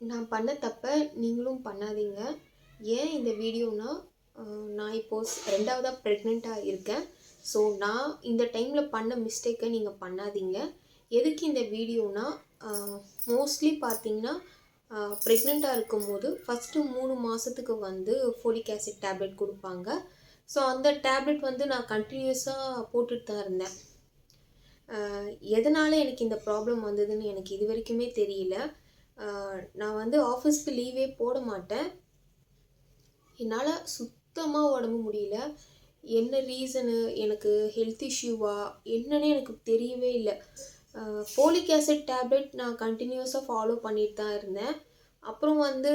நான் பண்ண தப்ப நீங்களும் பண்ணாதீங்க. ஏன் இந்த வீடியோனா நான் இப்போது ரெண்டாவதாக ப்ரெக்னெண்ட்டாக இருக்கேன். ஸோ நான் இந்த டைமில் பண்ண மிஸ்டேக்கை நீங்கள் பண்ணாதீங்க. எதுக்கு இந்த வீடியோனா மோஸ்ட்லி பார்த்தீங்கன்னா ப்ரெக்னெண்ட்டாக இருக்கும்போது ஃபஸ்ட்டு மூணு மாதத்துக்கு வந்து ஃபோலிக் ஆசிட் டேப்லெட் கொடுப்பாங்க. ஸோ அந்த டேப்லெட் வந்து நான் கண்டினியூஸாக போட்டுட்டு தான் இருந்தேன். எதனால் எனக்கு இந்த ப்ராப்ளம் வந்ததுன்னு எனக்கு இது வரைக்குமே தெரியல. நான் வந்து ஆஃபீஸ்க்கு லீவே போட மாட்டேன். என்னால் சுத்தமாக உடம்பு முடியல. என்ன ரீசனு எனக்கு ஹெல்த் இஷ்யூவா என்னன்னு எனக்கு தெரியவே இல்லை. ஃபோலிக் ஆசிட் டேப்லெட் நான் கண்டினியூஸாக ஃபாலோ பண்ணிட்டு தான் இருந்தேன். அப்புறம் வந்து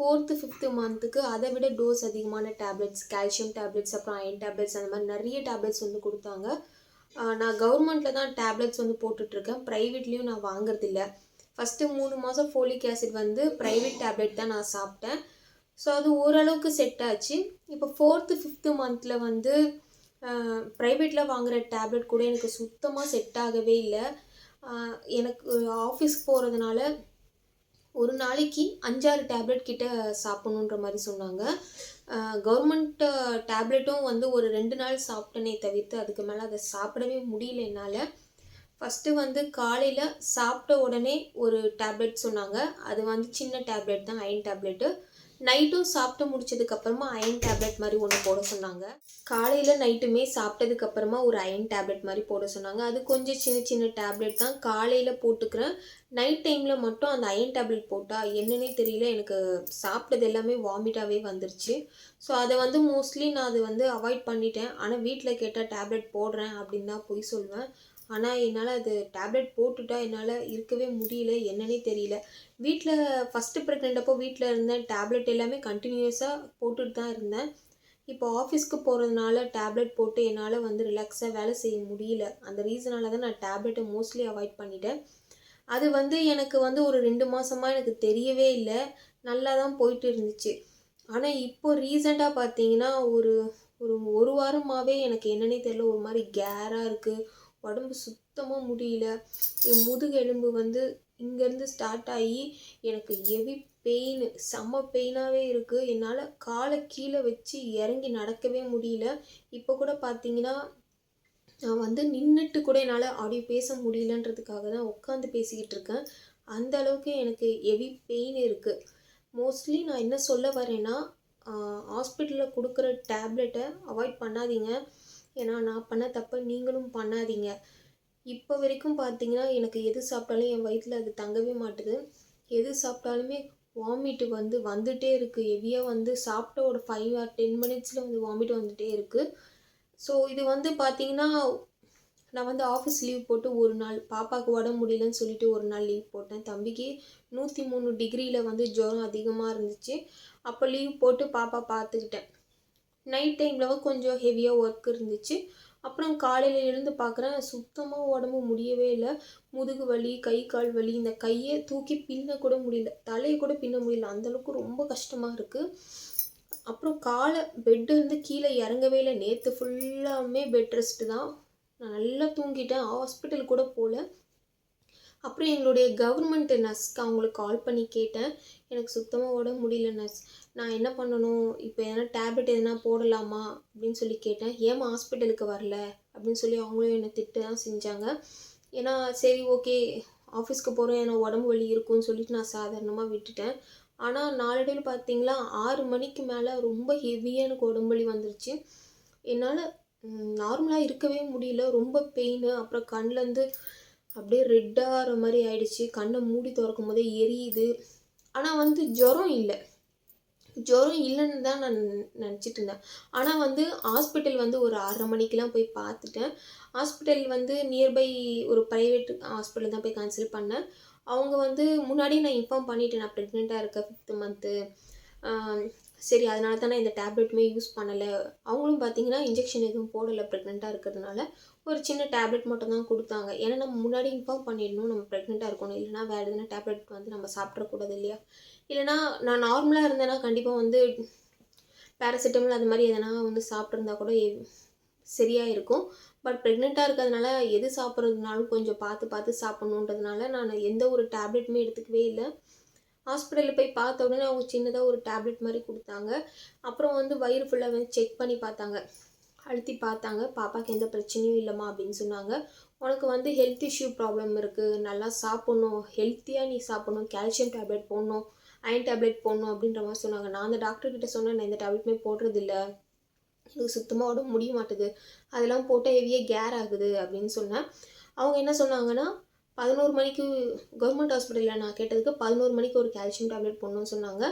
ஃபோர்த்து ஃபிஃப்த்து மந்த்துக்கு அதை விட டோஸ் அதிகமான டேப்லெட்ஸ் கால்சியம் டேப்லெட்ஸ் அப்புறம் அயன் டேப்லெட்ஸ் அந்த மாதிரி நிறைய டேப்லெட்ஸ் வந்து கொடுத்தாங்க. நான் கவர்மெண்ட்டில் தான் டேப்லெட்ஸ் வந்து போட்டுட்ருக்கேன் ப்ரைவேட்லேயும் நான் வாங்குறதில்ல ஃபஸ்ட்டு மூணு மாதம் ஃபோலிக் ஆசிட் வந்து ப்ரைவேட் டேப்லெட் தான் நான் சாப்பிட்டேன். ஸோ அது ஓரளவுக்கு செட் ஆச்சு. இப்போ ஃபோர்த்து ஃபிஃப்த்து மந்தில் வந்து ப்ரைவேட்டில் வாங்குகிற டேப்லெட் கூட எனக்கு சுத்தமாக செட் ஆகவே இல்லை. எனக்கு ஆஃபீஸ்க்கு போகிறதுனால ஒரு நாளைக்கு அஞ்சாறு டேப்லெட் கிட்ட சாப்பிட்ணுன்ற மாதிரி சொன்னாங்க. கவர்மெண்ட் டேப்லெட்டும் வந்து ஒரு ரெண்டு நாள் சாப்பிட்டனே தவிர்த்து அதுக்கு மேலே அதை சாப்பிடவே முடியல என்னால். ஃபஸ்ட்டு வந்து காலையில் சாப்பிட்ட உடனே ஒரு டேப்லெட் சொன்னாங்க. அது வந்து சின்ன டேப்லெட் தான் அயன் டேப்லெட்டு நைட்டும் சாப்பிட்டு முடிச்சதுக்கப்புறமா அயன் டேப்லெட் மாதிரி ஒன்று போட சொன்னாங்க. காலையில் நைட்டுமே சாப்பிட்டதுக்கப்புறமா ஒரு அயன் டேப்லெட் மாதிரி போட சொன்னாங்க. அது கொஞ்சம் சின்ன சின்ன டேப்லெட் தான். காலையில் போட்டுக்கிறேன். நைட் டைமில் மட்டும் அந்த அயன் டேப்லெட் போட்டால் என்னன்னே தெரியல. எனக்கு சாப்பிட்டது எல்லாமே வாமிட்டாகவே வந்துருச்சு. ஸோ அதை வந்து மோஸ்ட்லி நான் அது வந்து அவாய்ட் பண்ணிட்டேன். ஆனால் வீட்டில் கேட்டால் டேப்லெட் போடுறேன் அப்படின்னு தான் போய் சொல்வேன். ஆனால் என்னால் அது டேப்லெட் போட்டுட்டா என்னால் இருக்கவே முடியல. என்னன்னே தெரியல. வீட்டில் ஃபஸ்ட்டு ப்ரெக்னென்ட் அப்போ வீட்டில் இருந்தேன் டேப்லெட் எல்லாமே கண்டினியூஸாக போட்டுட்டு தான் இருந்தேன். இப்போ ஆஃபீஸ்க்கு போகிறதுனால டேப்லெட் போட்டு என்னால் வந்து ரிலாக்ஸாக வேலை செய்ய முடியல. அந்த ரீசனால தான் நான் டேப்லெட்டை மோஸ்ட்லி அவாய்ட் பண்ணிட்டேன். அது வந்து எனக்கு வந்து ஒரு ரெண்டு மாதமாக எனக்கு தெரியவே இல்லை. நல்லா தான் போயிட்டு இருந்துச்சு. ஆனால் இப்போ ரீசெண்டாக பார்த்தீங்கன்னா ஒரு ஒரு ஒரு வாரமாகவே எனக்கு என்னன்னே தெரியல. ஒரு மாதிரி கேராக இருக்குது உடம்பு சுத்தமாக முடியல. என் முதுகெலும்பு வந்து இங்கேருந்து ஸ்டார்ட் ஆகி எனக்கு ஹெவி பெயின் செம்ம பெயினாகவே இருக்குது என்னால் காலை கீழே வச்சு இறங்கி நடக்கவே முடியல. இப்போ கூட பார்த்தீங்கன்னா நான் வந்து நின்றுட்டு கூட என்னால் ஆடியோ பேச முடியலன்றதுக்காக தான் உட்காந்து பேசிக்கிட்டு இருக்கேன். அந்த அளவுக்கு எனக்கு ஹெவி பெயின் இருக்குது மோஸ்ட்லி நான் என்ன சொல்ல வரேன்னா ஹாஸ்பிட்டலில் கொடுக்குற டேப்லெட்டை அவாய்ட் பண்ணாதீங்க. ஏன்னா நான் பண்ண தப்பை நீங்களும் பண்ணாதீங்க. இப்போ வரைக்கும் பார்த்தீங்கன்னா எனக்கு எது சாப்பிட்டாலும் என் வயிற்றில் அது தங்கவே மாட்டுது. எது சாப்பிட்டாலுமே வாமிட் வந்து வந்துட்டே இருக்குது ஹெவியாக வந்து சாப்பிட்ட ஒரு ஃபைவ் ஆர் டென் மினிட்ஸில் வந்து வாமிட் வந்துகிட்டே இருக்குது ஸோ இது வந்து பார்த்திங்கன்னா நான் வந்து ஆஃபீஸ் லீவ் போட்டு ஒரு நாள் பாப்பாவுக்கு உடம்பு முடியலன்னு சொல்லிட்டு ஒரு நாள் லீவ் போட்டேன். தம்பிக்கு நூற்றி மூணு டிகிரியில் வந்து ஜுரம் அதிகமாக இருந்துச்சு. அப்போ லீவ் போட்டு பாப்பா பார்த்துக்கிட்டேன் நைட் டைமில் கொஞ்சம் ஹெவியாக ஒர்க் இருந்துச்சு. அப்புறம் காலையில் எழுந்து பார்க்குறேன் சுத்தமாக உடம்பு முடியவே இல்லை. முதுகு வலி கை கால் வலி இந்த கையை தூக்கி பின்ன கூட முடியல. தலையை கூட பின்ன முடியல. அந்தளவுக்கு ரொம்ப கஷ்டமாக இருக்குது அப்புறம் காலை பெட்டு வந்து கீழே இறங்கவே இல்லை. நேற்று ஃபுல்லாமே பெட் ரெஸ்ட்டு தான். நான் நல்லா தூங்கிட்டேன். ஹாஸ்பிட்டல் கூட போகல அப்புறம் எங்களுடைய கவர்மெண்ட் நர்ஸ்க்கு அவங்களுக்கு கால் பண்ணி கேட்டேன். எனக்கு சுத்தமாக உடம்பு முடியல நர்ஸ் நான் என்ன பண்ணணும்? இப்போ எதனா டேப்லெட் எதனா போடலாமா? அப்படின்னு சொல்லி கேட்டேன். ஏமா ஹாஸ்பிட்டலுக்கு வரல? அப்படின்னு சொல்லி அவங்களும் என்னை திட்டு தான் செஞ்சாங்க. ஏன்னா சரி ஓகே ஆஃபீஸ்க்கு போகிறேன் ஏன்னா உடம்பு வலி இருக்கும்னு சொல்லிட்டு நான் சாதாரணமாக விட்டுட்டேன். ஆனால் நாளடைவில் பார்த்தீங்களா ஆறு மணிக்கு மேலே ரொம்ப ஹெவியாக எனக்கு உடம்பு வலி வந்துருச்சு. என்னால் நார்மலாக இருக்கவே முடியல. ரொம்ப பெயின் அப்புறம் கண்லேருந்து அப்படியே ரெட்டாகிற மாதிரி ஆயிடுச்சு. கண்ணை மூடி திறக்கும் போதே எரியுது. ஆனால் வந்து ஜுரம் இல்லை. ஜுரம் இல்லைன்னு தான் நான் நினச்சிட்டு இருந்தேன். ஆனால் வந்து ஹாஸ்பிட்டல் வந்து ஒரு ஆறரை மணிக்கெலாம் போய் பார்த்துட்டேன். ஹாஸ்பிட்டல் வந்து நியர்பை ஒரு ப்ரைவேட் ஹாஸ்பிட்டல் தான் போய் கன்சல்ட் பண்ணேன். அவங்க வந்து முன்னாடியே நான் இன்ஃபார்ம் பண்ணிட்டேன். நான் ப்ரெக்னெண்ட்டாக இருக்கேன் ஃபிஃப்த்து மந்த்து சரி அதனால தான் நான் இந்த டேப்லெட்டுமே யூஸ் பண்ணலை. அவங்களும் பார்த்தீங்கன்னா இன்ஜெக்ஷன் எதுவும் போடலை. ப்ரெக்னெண்ட்டாக இருக்கிறதுனால ஒரு சின்ன டேப்லெட் மட்டும் தான் கொடுத்தாங்க. ஏன்னா நம்ம முன்னாடி இன்ஃபார்ம் பண்ணிடணும். நம்ம ப்ரெக்னெண்ட்டாக இருக்கணும். இல்லைனா வேறு எதுனா டேப்லெட் வந்து நம்ம சாப்பிட்றக்கூடாது இல்லையா? இல்லைனா நான் நார்மலாக இருந்தேன்னா கண்டிப்பாக வந்து பேராசிட்டமல் அது மாதிரி எதனா வந்து சாப்பிட்ருந்தா கூட சரியாக இருக்கும். பட் ப்ரெக்னெண்ட்டாக இருக்கிறதுனால எது சாப்பிட்றதுனாலும் கொஞ்சம் பார்த்து பார்த்து சாப்பிட்ணுன்றதுனால நான் எந்த ஒரு டேப்லெட்டுமே எடுத்துக்கவே இல்லை. ஹாஸ்பிட்டலில் போய் பார்த்த உடனே அவங்க சின்னதாக ஒரு டேப்லெட் மாதிரி கொடுத்தாங்க. அப்புறம் வந்து வயிறு ஃபுல்லாக வந்து செக் பண்ணி பார்த்தாங்க. அழுத்தி பார்த்தாங்க. பாப்பாவுக்கு எந்த பிரச்சனையும் இல்லைம்மா அப்படின்னு சொன்னாங்க. உனக்கு வந்து ஹெல்த் இஷ்யூ ப்ராப்ளம் இருக்குது நல்லா சாப்பிட்ணும். ஹெல்த்தியாக நீ சாப்பிட்ணும். கால்சியம் டேப்லெட் போடணும். அயன் டேப்லெட் போடணும் அப்படின்ற மாதிரி சொன்னாங்க. நான் அந்த டாக்டர் கிட்ட சொன்னேன். நான் இந்த டேப்லெட்டுமே போடுறதில்ல. எனக்கு சுத்தமாக உடம்பு முடிய மாட்டுது. அதெல்லாம் போட்டால் ஹெவியாக கேர் ஆகுது அப்படின்னு சொன்னேன். அவங்க என்ன சொன்னாங்கன்னா பதினோரு மணிக்கு கவர்மெண்ட் ஹாஸ்பிட்டலில் நான் கேட்டதுக்கு பதினோரு மணிக்கு ஒரு கால்சியம் டேப்லெட் போடணும்னு சொன்னாங்க.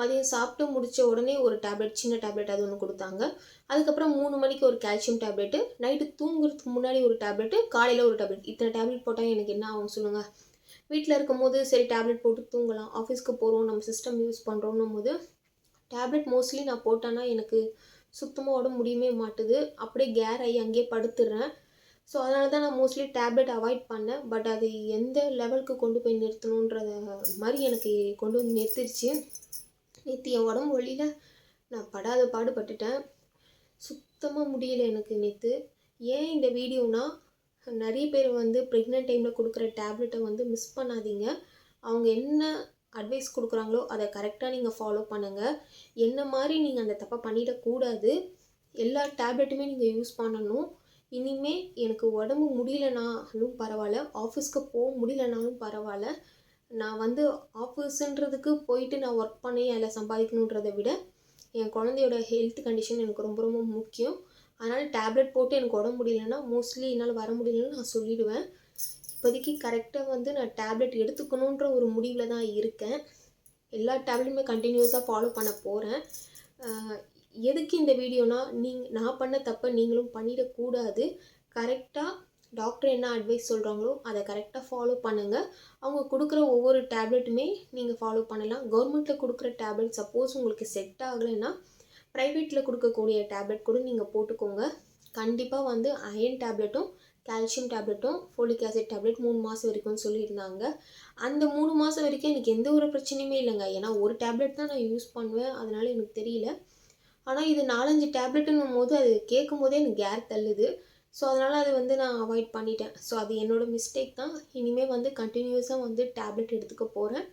மதியம் சாப்பிட்டு முடித்த உடனே ஒரு டேப்லெட் சின்ன டேப்லெட் அது ஒன்று கொடுத்தாங்க. அதுக்கப்புறம் மூணு மணிக்கு ஒரு கால்சியம் டேப்லெட்டு நைட்டு தூங்குறதுக்கு முன்னாடி ஒரு டேப்லெட்டு காலையில் ஒரு டேப்லெட் இத்தனை டேப்லெட் போட்டால் எனக்கு என்ன ஆகும் சொல்லுங்கள் வீட்டில் இருக்கும்போது சரி டேப்லெட் போட்டு தூங்கலாம். ஆஃபீஸ்க்கு போகிறோம் நம்ம சிஸ்டம் யூஸ் பண்ணுறோன்னும் போது டேப்லெட் மோஸ்ட்லி நான் போட்டேன்னா எனக்கு சுத்தமாக உடம்பு முடியவே மாட்டுது. அப்படியே கேர் ஆகி அங்கேயே படுத்துடுறேன். ஸோ அதனால தான் நான் மோஸ்ட்லி டேப்லெட் அவாய்ட் பண்ணேன். பட் அது எந்த லெவலுக்கு கொண்டு போய் நிறுத்தணுன்றத மாதிரி எனக்கு கொண்டு வந்து நிறுத்திடுச்சு. நேற்று என் உடம்பு வழியில் நான் படாத பாடுபட்டுட்டேன். சுத்தமாக முடியல எனக்கு நேற்று ஏன் இந்த வீடியோனா நிறைய பேர் வந்து ப்ரெக்னென்ட் டைமில் கொடுக்குற டேப்லெட்டை வந்து மிஸ் பண்ணாதீங்க. அவங்க என்ன அட்வைஸ் கொடுக்குறாங்களோ அதை கரெக்டாக நீங்கள் ஃபாலோ பண்ணுங்கள் என்ன மாதிரி நீங்கள் அந்த தப்பை பண்ணிடக்கூடாது. எல்லா டேப்லெட்டுமே நீங்கள் யூஸ் பண்ணணும். இனிமே எனக்கு உடம்பு முடியலனாலும் பரவாயில்ல ஆஃபீஸ்க்கு போக முடியலனாலும் பரவாயில்ல. நான் வந்து ஆஃபீஸுன்றதுக்கு போயிட்டு நான் ஒர்க் பண்ணி அதில் சம்பாதிக்கணுன்றதை விட என் குழந்தையோட ஹெல்த் கண்டிஷன் எனக்கு ரொம்ப ரொம்ப முக்கியம். அதனால் டேப்லெட் போட்டு எனக்கு உடம்பு முடியலன்னா மோஸ்ட்லி என்னால் வர முடியலன்னு நான் சொல்லிடுவேன். இப்போதைக்கு கரெக்டாக வந்து நான் டேப்லெட் எடுத்துக்கணுன்ற ஒரு முடிவில் தான் இருக்கேன். எல்லா டேப்லெட்டுமே கண்டினியூஸாக ஃபாலோ பண்ண போகிறேன் எதுக்கு இந்த வீடியோனா நீங் நான் பண்ண தப்பை நீங்களும் பண்ணிடக்கூடாது. கரெக்டாக டாக்டர் என்ன அட்வைஸ் சொல்கிறாங்களோ அதை கரெக்டாக ஃபாலோ பண்ணுங்கள் அவங்க கொடுக்குற ஒவ்வொரு டேப்லெட்டுமே நீங்கள் ஃபாலோ பண்ணலாம். கவர்மெண்ட்டில் கொடுக்குற டேப்லெட் சப்போஸ் உங்களுக்கு செட் ஆகலைன்னா ப்ரைவேட்டில் கொடுக்கக்கூடிய டேப்லெட் கூட நீங்கள் போட்டுக்கோங்க. கண்டிப்பாக வந்து அயன் டேப்லெட்டும் கால்சியம் டேப்லெட்டும் ஃபோலிக் ஆசிட் டேப்லெட் மூணு மாதம் வரைக்கும்னு சொல்லியிருந்தாங்க. அந்த மூணு மாதம் வரைக்கும் எனக்கு எந்த ஒரு பிரச்சனையுமே இல்லைங்க. ஏன்னா ஒரு டேப்லெட் தான் நான் யூஸ் பண்ணுவேன். அதனால் எனக்கு தெரியல. ஆனால் இது நாலஞ்சு டேப்லெட்டுன்னும் போது அது கேட்கும் போதே எனக்கு கேர் தள்ளுது. ஸோ அதனால் அது வந்து நான் அவாய்ட் பண்ணிட்டேன். ஸோ அது என்னோடய மிஸ்டேக் தான். இனிமேல் வந்து கண்டினியூஸாக வந்து டேப்லெட் எடுத்துக்க போகிறேன்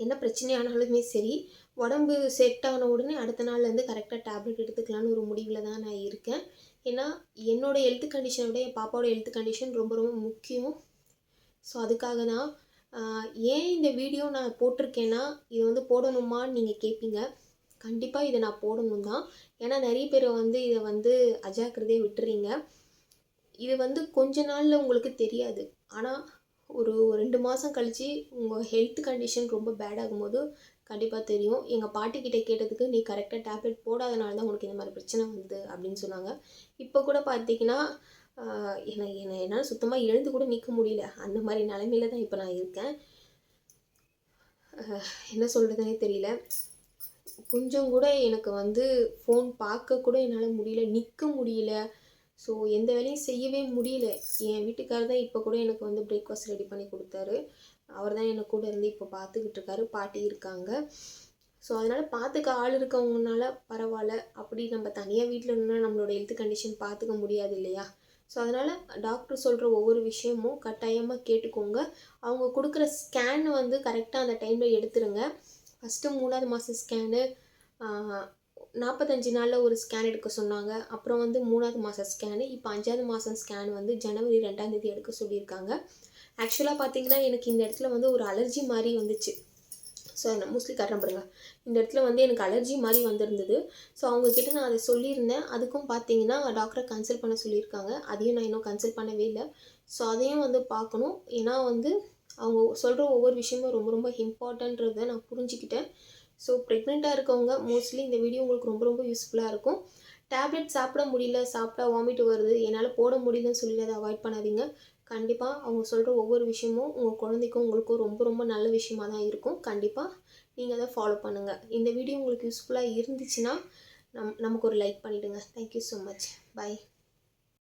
என்ன பிரச்சனையானாலுமே சரி உடம்பு செட் ஆன உடனே அடுத்த நாள்லேருந்து கரெக்டாக டேப்லெட் எடுத்துக்கலான்னு ஒரு முடிவில் தான் நான் இருக்கேன். ஏன்னா என்னோடய ஹெல்த் கண்டிஷனை விட என் பாப்பாவோட ஹெல்த் கண்டிஷன் ரொம்ப ரொம்ப முக்கியம். ஸோ அதுக்காக தான் ஏன் இந்த வீடியோ நான் போட்டிருக்கேன்னா இது வந்து போடணுமான்னு நீங்கள் கேட்பீங்க கண்டிப்பாக இதை நான் போடணும் தான். ஏன்னா நிறைய பேர் வந்து இதை வந்து அஜாக்கிரதையே விட்டுறீங்க. இது வந்து கொஞ்ச நாளில் உங்களுக்கு தெரியாது. ஆனால் ஒரு ரெண்டு மாதம் கழித்து உங்கள் ஹெல்த் கண்டிஷன் ரொம்ப பேட் ஆகும்போது கண்டிப்பாக தெரியும். எங்கள் பாட்டிக்கிட்ட கேட்டதுக்கு நீ கரெக்டாக டேப்லெட் போடாதனால தான் உனக்கு இந்த மாதிரி பிரச்சனை வந்தது அப்படின்னு சொன்னாங்க. இப்போ கூட பார்த்தீங்கன்னா என்னை என்னை என்னால் சுத்தமாக எழுந்து கூட நிற்க முடியல. அந்த மாதிரி நிலமையில தான் இப்போ நான் இருக்கேன். என்ன சொல்கிறதுனே தெரியல. கொஞ்சம் கூட எனக்கு வந்து ஃபோன் பார்க்க கூட என்னால் முடியல நிற்க முடியல. ஸோ எந்த வேலையும் செய்யவே முடியல. என் வீட்டுக்காரர் தான் இப்போ கூட எனக்கு வந்து பிரேக்ஃபாஸ்ட் ரெடி பண்ணி கொடுத்தாரு. அவர் தான் என்னை கூட இருந்து இப்போ பார்த்துக்கிட்டு இருக்காரு. பாட்டி இருக்காங்க. ஸோ அதனால் பார்த்துக்க ஆள் இருக்கவங்கனால பரவாயில்ல. அப்படி நம்ம தனியாக வீட்டில் இருந்தால் நம்மளோட ஹெல்த் கண்டிஷன் பார்த்துக்க முடியாது இல்லையா? ஸோ அதனால் டாக்டர் சொல்கிற ஒவ்வொரு விஷயமும் கட்டாயமாக கேட்டுக்கோங்க. அவங்க கொடுக்குற ஸ்கேன் வந்து கரெக்டாக அந்த டைமில் எடுத்துருங்க. ஃபஸ்ட்டு மூணாவது மாதம் ஸ்கேனு நாற்பத்தஞ்சு நாளில் ஒரு ஸ்கேன் எடுக்க சொன்னாங்க. அப்புறம் வந்து மூணாவது மாதம் ஸ்கேனு இப்போ அஞ்சாவது மாதம் ஸ்கேன் வந்து ஜனவரி ரெண்டாந்தேதி எடுக்க சொல்லியிருக்காங்க. ஆக்சுவலாக பார்த்தீங்கன்னா எனக்கு இந்த இடத்துல வந்து ஒரு அலர்ஜி மாதிரி வந்துச்சு. ஸோ நான் மோஸ்ட்லி கட்டுறேன் பாருங்க. இந்த இடத்துல வந்து எனக்கு அலர்ஜி மாதிரி வந்திருந்தது. ஸோ அவங்கக்கிட்ட நான் அதை சொல்லியிருந்தேன். அதுக்கும் பார்த்தீங்கன்னா டாக்டரை கன்சல்ட் பண்ண சொல்லியிருக்காங்க. அதையும் நான் இன்னும் கன்சல்ட் பண்ணவே இல்லை. ஸோ அதையும் வந்து பார்க்கணும். ஏன்னா வந்து அவங்க சொல்கிற ஒவ்வொரு விஷயமும் ரொம்ப ரொம்ப இம்பார்ட்டன்றதை நான் புரிஞ்சுக்கிட்டேன். ஸோ ப்ரெக்னெண்ட்டாக இருக்கவங்க மோஸ்ட்லி இந்த வீடியோ உங்களுக்கு ரொம்ப ரொம்ப யூஸ்ஃபுல்லாக இருக்கும். டேப்லெட் சாப்பிட முடியல சாப்பிட்டா வாமிட் வருது என்னால் போட முடியலன்னு சொல்லி அதை அவாய்ட் பண்ணாதீங்க. கண்டிப்பாக அவங்க சொல்கிற ஒவ்வொரு விஷயமும் உங்கள் குழந்தைக்கும் உங்களுக்கும் ரொம்ப ரொம்ப நல்ல விஷயமாக தான் இருக்கும். கண்டிப்பாக நீங்கள் அதை ஃபாலோ பண்ணுங்கள் இந்த வீடியோ உங்களுக்கு யூஸ்ஃபுல்லாக இருந்துச்சுன்னா நம் நமக்கு ஒரு லைக் பண்ணிவிடுங்க தேங்க்யூ ஸோ மச் பாய்